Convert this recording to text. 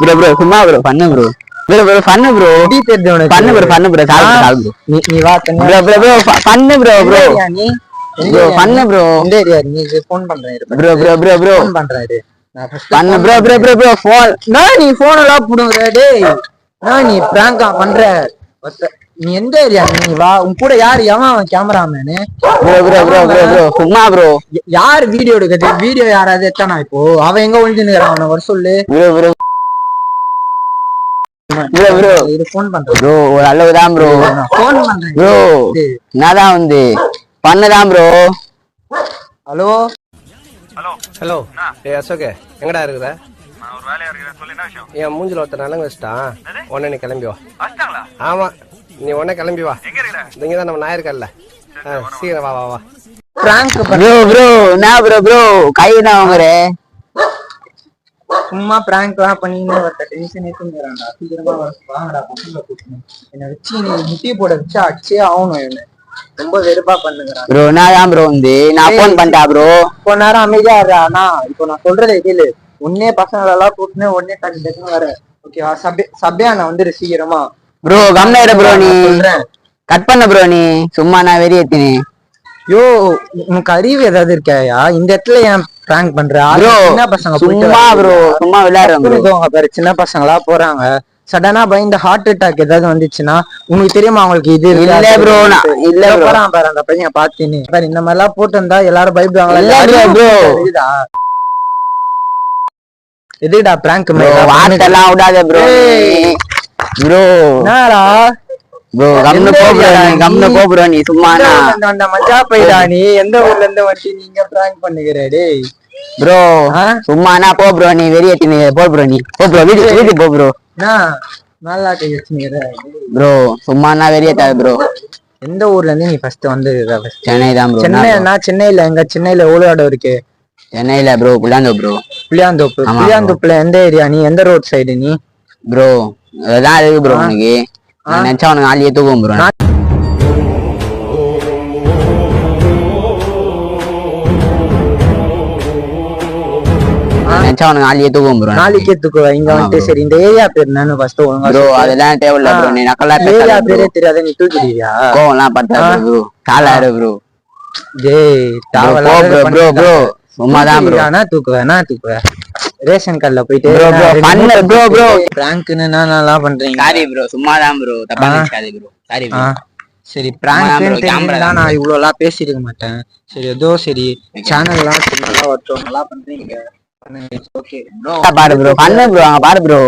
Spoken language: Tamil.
ப்ரோ ப்ரோ சும்மா ப்ரோ பண்ணு ப்ரோ ப்ரோ ப்ரோ பண்ணு ப்ரோ எப்படி தெரியுது உனக்கு? பண்ணு ப்ரோ பண்ணு ப்ரோ சால்? சால் ப்ரோ நீ நீ வா தனியா ப்ரோ ப்ரோ ப்ரோ பண்ணு ப்ரோ ப்ரோ நீ? ப்ரோ பண்ணு? ப்ரோ எந்த ஏரியா நீ? ஃபோன் பண்றேன் bro bro bro bro phone பண்றேன் இரு. பண்ணு bro bro bro bro phone நான் நீ போன் எல்லாம் புடுங்குற டேய். நான் நீ பிராங்கா பண்ற. நீ எந்த ஏரியா நீ? வா. உன் கூட யார்? எவன் cameraman bro bro bro bro bro சும்மா ப்ரோ யார் வீடியோ எடுக்கிறது? வீடியோ யாராவது எடுத்தானா இப்போ? அவன் எங்க ஒழிஞ்சுன்னு அவனை வர சொல்லு. ப்ரோ ப்ரோ ப்ரோ ப்ரோ இது ஃபோன் பண்றேன். ப்ரோ ஒரு அளவு தான் ப்ரோ ஃபோன் பண்றேன். ப்ரோ என்னதான் வந்து? பண்ணதான் ப்ரோ ஹலோ? ஹலோ. ஏ அசோகே எங்கடா இருக்கிற? நான் ஒரு வேலையா இருக்கிறேன் சொல்லு என்ன விஷயம்? என் மூஞ்சில ஒருத்தர் நலங்கு வச்சுட்டான். உடனே நீ கிளம்பி வா. வச்சிட்டாங்களா? ஆமா. நீ உடனே கிளம்பி வா. எங்க இருக்கிற? இங்க தான் நம்ம நாயிருக்கல்ல சீக்கிரம் வா வா வா. பிராங்க் ப்ரோ ப்ரோ என்ன ப்ரோ ப்ரோ கை தான் வாங்குற? சும்மா பிராங்க் எல்லாம் பண்ணின்னு ஒருத்த டென்ஷன் ஏத்துங்கிறான்டா சீக்கிரமா வர வாங்கடா பசங்க கூட்டணும் என்ன வச்சு நீ முட்டி போட வச்சு அடிச்சே ஆகணும் என்ன ரொம்ப வெறுப்பா பண்ணுங்கிறான் ப்ரோ என்னதான் ப்ரோ வந்து. நான் ஃபோன் பண்ணிட்டா ப்ரோ இப்போ நேரம் அமைதியா அண்ணா. இப்போ நான் சொல்றதை கேளு. உன்னே பசங்களை எல்லாம் கூட்டினு உடனே டக்கு டக்குன்னு வர. ஓகேவா சபே சபையா நான் வந்துரு சீக்கிரமா. ப்ரோ கம்னாயிர ப்ரோ நீ நான் சொல்றேன். கட் பண்ண ப்ரோ நீ. சும்மா நான் வெறி ஏத்தினே யோ உனக்கு அறிவு ஏதாவது இருக்காயா இந்த இடத்துல ஏன் பிராங்க் பண்ற? ப்ரோ சின்ன பசங்க சும்மா. ப்ரோ சும்மா விளையாடுறேன் ப்ரோ பேரு சின்ன பசங்களா போறாங்க. சடனா பயந்து ஹார்ட் அட்டாக் ஏதாவது வந்துச்சுன்னா உங்களுக்கு தெரியுமா அவங்களுக்கு இது இல்ல. நான் இல்ல. போறான் பாரு அந்த பையன் பாத்தீன்னு. பாரு இந்த மாதிரி எல்லாம் போட்டு இருந்தா எல்லாரும் பயப்படுவாங்களா. எதுடா பிராங்க் ப்ரோ வாட்டெல்லாம் விடாத ப்ரோ. ப்ரோ என்னடா? ப்ரோ எந்த போ ப்ரோ நீ? கம்னு நீ? போ ப்ரோ நீ போ ப்ரோ நீ. வெறி ஏத்தினே போ ப்ரோ. நல்லா ப்ரோ சும்மா நான் வெறி ஏத்தாத ப்ரோ. எந்த ஊர்ல இருந்து நீ ஃபர்ஸ்ட் வந்து சென்னை தான் ப்ரோ சென்னையில எங்க? சென்னையில எவ்வளவு இடம் இருக்கு? சென்னையில ப்ரோ புல்லாந்தோ ப்ரோ. புளியாந்தோப்பு. புளியாந்தோப்புல எந்த ஏரியா நீ? எந்த ரோட் சைடு நீ? ப்ரோ அதான் இருக்கு ப்ரோ உனக்கு. நான் நினைச்சா உனக்கு நாளையே தூக்கும் ப்ரோ நினைச்சா தூக்கும் ப்ரோ நாளைக்கே தூக்குவ இங்க வந்துட்டு. சரி இந்த ஏரியா பேர் என்னன்னு ஃபர்ஸ்ட் ஒழுங்கா ப்ரோ சொல்லு. அதெல்லாம் தேவையில்ல ப்ரோ நீ நக்கலா ஏரியா பேரே தெரியாத நீ தூக்கிடுவியா கோவம்லாம் பத்தாது ப்ரோ காலாரு ப்ரோ டேய் ப்ரோ ப்ரோ ப்ரோ சும்மா தான் ப்ரோ தூக்கிடுவியா? நான் தூக்குவேன் நான் தூக்குவேன் ரேஷன் கார்டுல போயிட்டு bro. பிராங்க்னு பண்றீங்க? சாரி ப்ரோ சும்மா தான் ப்ரோ தப்பா. நினைக்காது ப்ரோ சாரி ப்ரோ சரி பிராங்க் தான் நான் இவ்வளவு எல்லாம் பேசிருக்க மாட்டேன். சரி ஏதோ சரி சேனல் எல்லாம் நல்லா வரட்டும் நல்லா பண்றீங்க. பண்ணுங்க. ஓகே பாரு ப்ரோ பண்ணு ப்ரோ பாரு ப்ரோ.